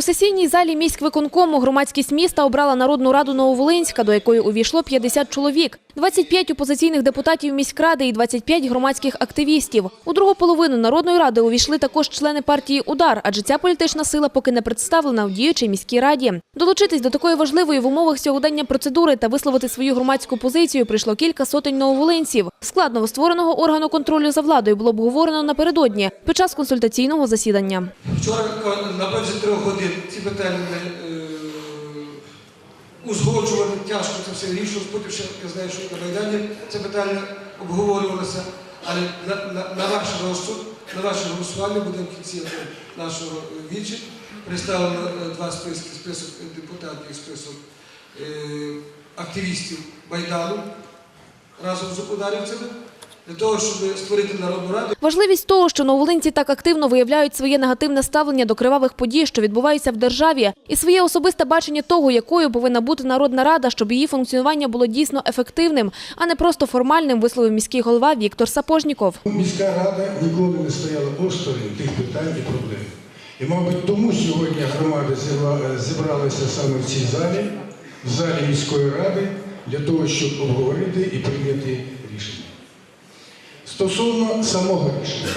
У сесійній залі міськвиконкому громадськість міста обрала Народну раду Нововолинська, до якої увійшло 50 чоловік. 25 опозиційних депутатів міськради і 25 громадських активістів. У другу половину Народної ради увійшли також члени партії «Удар», адже ця політична сила поки не представлена в діючій міській раді. Долучитись до такої важливої в умовах сьогодення процедури та висловити свою громадську позицію прийшло кілька сотень нововолинців. Склад новоствореного органу контролю за владою було обговорено напередодні під час консультаційного засідання. Вчора на базі трьох ці питання е, узгоджувати тяжко це все рішення, Потім ще я знаю, що на Майдані це питання обговорювалося. Але на, на, на ваш розсуд, на ваше голосування буде в кінці нашого е, вічі представлено е, два списки, список депутатів і список е, активістів Майдану разом з ударівцями, для того, щоб створити народну раду. Важливість того, що новолинці так активно виявляють своє негативне ставлення до кривавих подій, що відбуваються в державі, і своє особисте бачення того, якою повинна бути народна рада, щоб її функціонування було дійсно ефективним, а не просто формальним, висловив міський голова Віктор Сапожніков. Міська рада ніколи не стояла осторонь тих питань і проблем. І, мабуть, тому сьогодні громада зібра- зібралася саме в цій залі, в залі міської ради, для того, щоб обговорити і прийняти рішення. Стосовно самого рішення,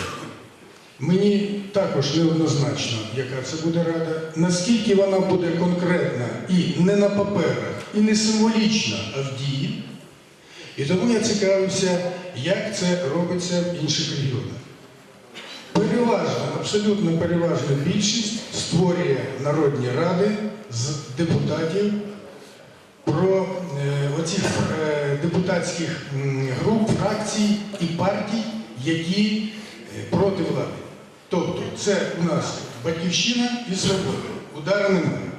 мені також неоднозначно, яка це буде рада, наскільки вона буде конкретна і не на паперах, і не символічна, а в дії. І тому я цікавився, як це робиться в інших регіонах. Переважна, абсолютно переважна більшість створює народні ради з депутатів про е, оцих е, депутатських груп, фракцій і партій, які е, проти влади. Тобто це у нас батьківщина і свобода. Удара немає.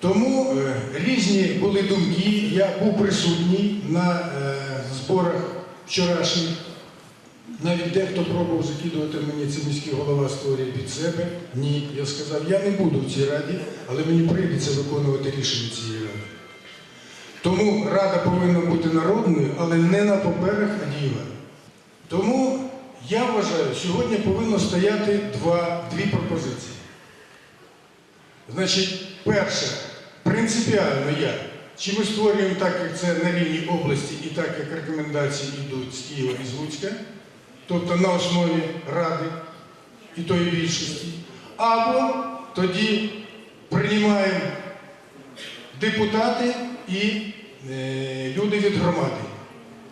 Тому різні були думки. Я був присутній на зборах вчорашніх. Навіть дехто пробував закидувати мені це міський голова створює під себе. Ні, я сказав, я не буду в цій раді, але мені прийдеться виконувати рішення цієї ради. Тому рада повинна бути народною, але не на паперах, а дієва. Тому я вважаю, сьогодні повинно стояти два, дві пропозиції. Значить, перше, принципіально я. Чи ми створюємо так, як це на рівні області, і так, як рекомендації йдуть з Києва і з Луцька, тобто на основі ради і тої більшості, або тоді приймаємо депутати і е, люди від громади.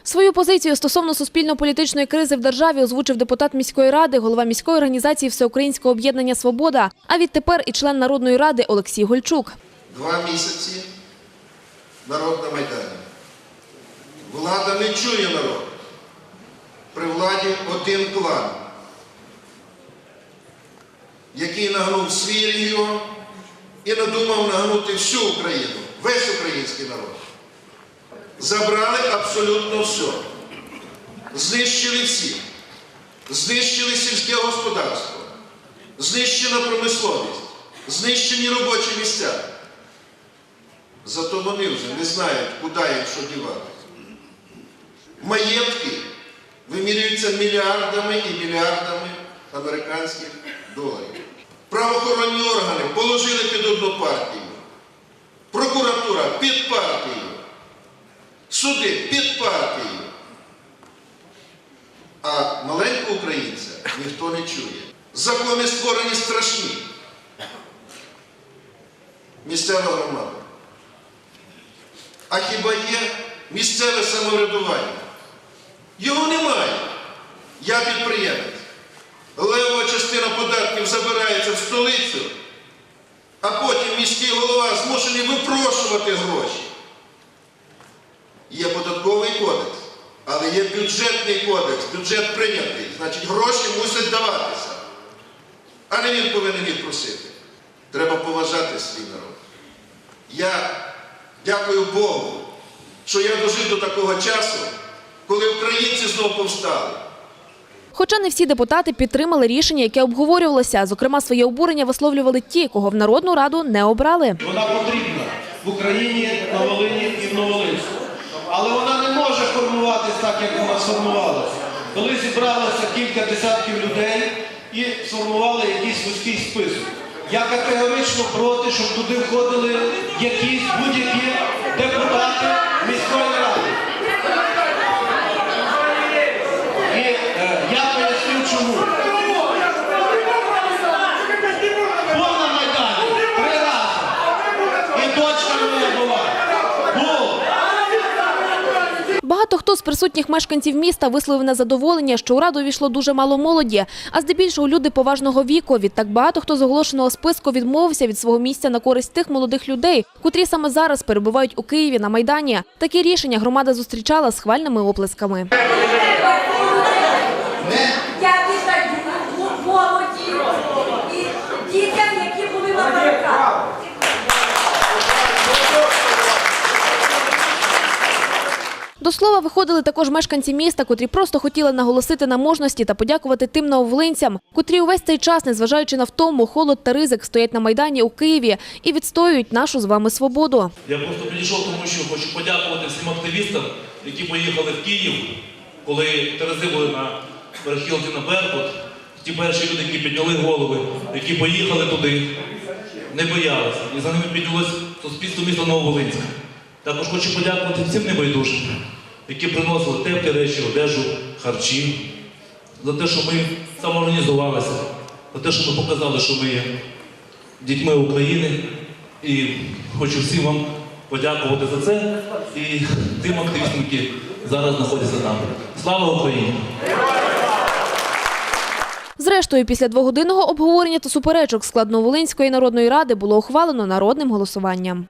Свою позицію стосовно суспільно-політичної кризи в державі озвучив депутат міської ради, голова міської організації Всеукраїнського об'єднання Свобода, а відтепер і член Народної ради Олексій Гольчук. Два місяці народ на Майдані. Влада не чує народ. При владі один клан, який нагнув свій регіон і надумав нагнути всю Україну, весь український народ. Забрали абсолютно все. Знищили всі. Знищили сільське господарство, знищена промисловість, знищені робочі місця. Зато вони вже не знають, куди їм що дівати. Маєтки вимірюються мільярдами і мільярдами американських доларів. Правоохоронні органи положили під одну партію. Прокуратура під партію. Суди під партію. А маленького українця ніхто не чує. Закони створені страшні. Місцева громада. А хіба є місцеве самоврядування? Його немає. Я підприємець. Левова частина податків забирається в столицю, міський голова змушений випрошувати гроші. Є податковий кодекс, але є бюджетний кодекс, бюджет прийнятий, значить гроші мусять даватися. А не він повинен їх просити. Треба поважати свій народ. Я дякую Богу, що я дожив до такого часу, коли українці знову повстали. Хоча не всі депутати підтримали рішення, яке обговорювалося. Зокрема, своє обурення висловлювали ті, кого в Народну раду не обрали. Вона потрібна в Україні, на Волині і в Новолинську. Але вона не може формуватись так, як вона сформувалася. Коли зібралося кілька десятків людей і сформували якийсь вузький список. Я категорично проти, щоб туди входили якісь будь-які депутати міської ради. І е, я поясню чому. Був на Майдані три рази. І дочка моя була. Був. Багато хто з присутніх мешканців міста висловив незадоволення, що у раду увійшло дуже мало молоді, а здебільшого люди поважного віку. Відтак багато хто з оголошеного списку відмовився від свого місця на користь тих молодих людей, котрі саме зараз перебувають у Києві на Майдані. Такі рішення громада зустрічала з хвальними оплесками. Я дітей молоді і дітям, які були на барикадах. До слова, виходили також мешканці міста, котрі просто хотіли наголосити на можності та подякувати тим нововолинцям, котрі увесь цей час, незважаючи на втому, холод та ризик, стоять на майдані у Києві і відстоюють нашу з вами свободу. Я просто підійшов, тому що хочу подякувати всім активістам, які поїхали в Київ, коли Терези були на перехилці на Беркут. Ті перші люди, які підняли голови, які поїхали туди, не боялися. І за ними піднялось суспільство міста Нововолинська. Також хочу подякувати всім небайдужим, які приносили теплі речі, одежу, харчі, за те, що ми самоорганізувалися, за те, що ми показали, що ми є дітьми України. І хочу всім вам подякувати за це і тим активістам, які зараз знаходяться там. Слава Україні! Зрештою, після двогодинного обговорення та суперечок складно Волинської народної ради було ухвалено народним голосуванням.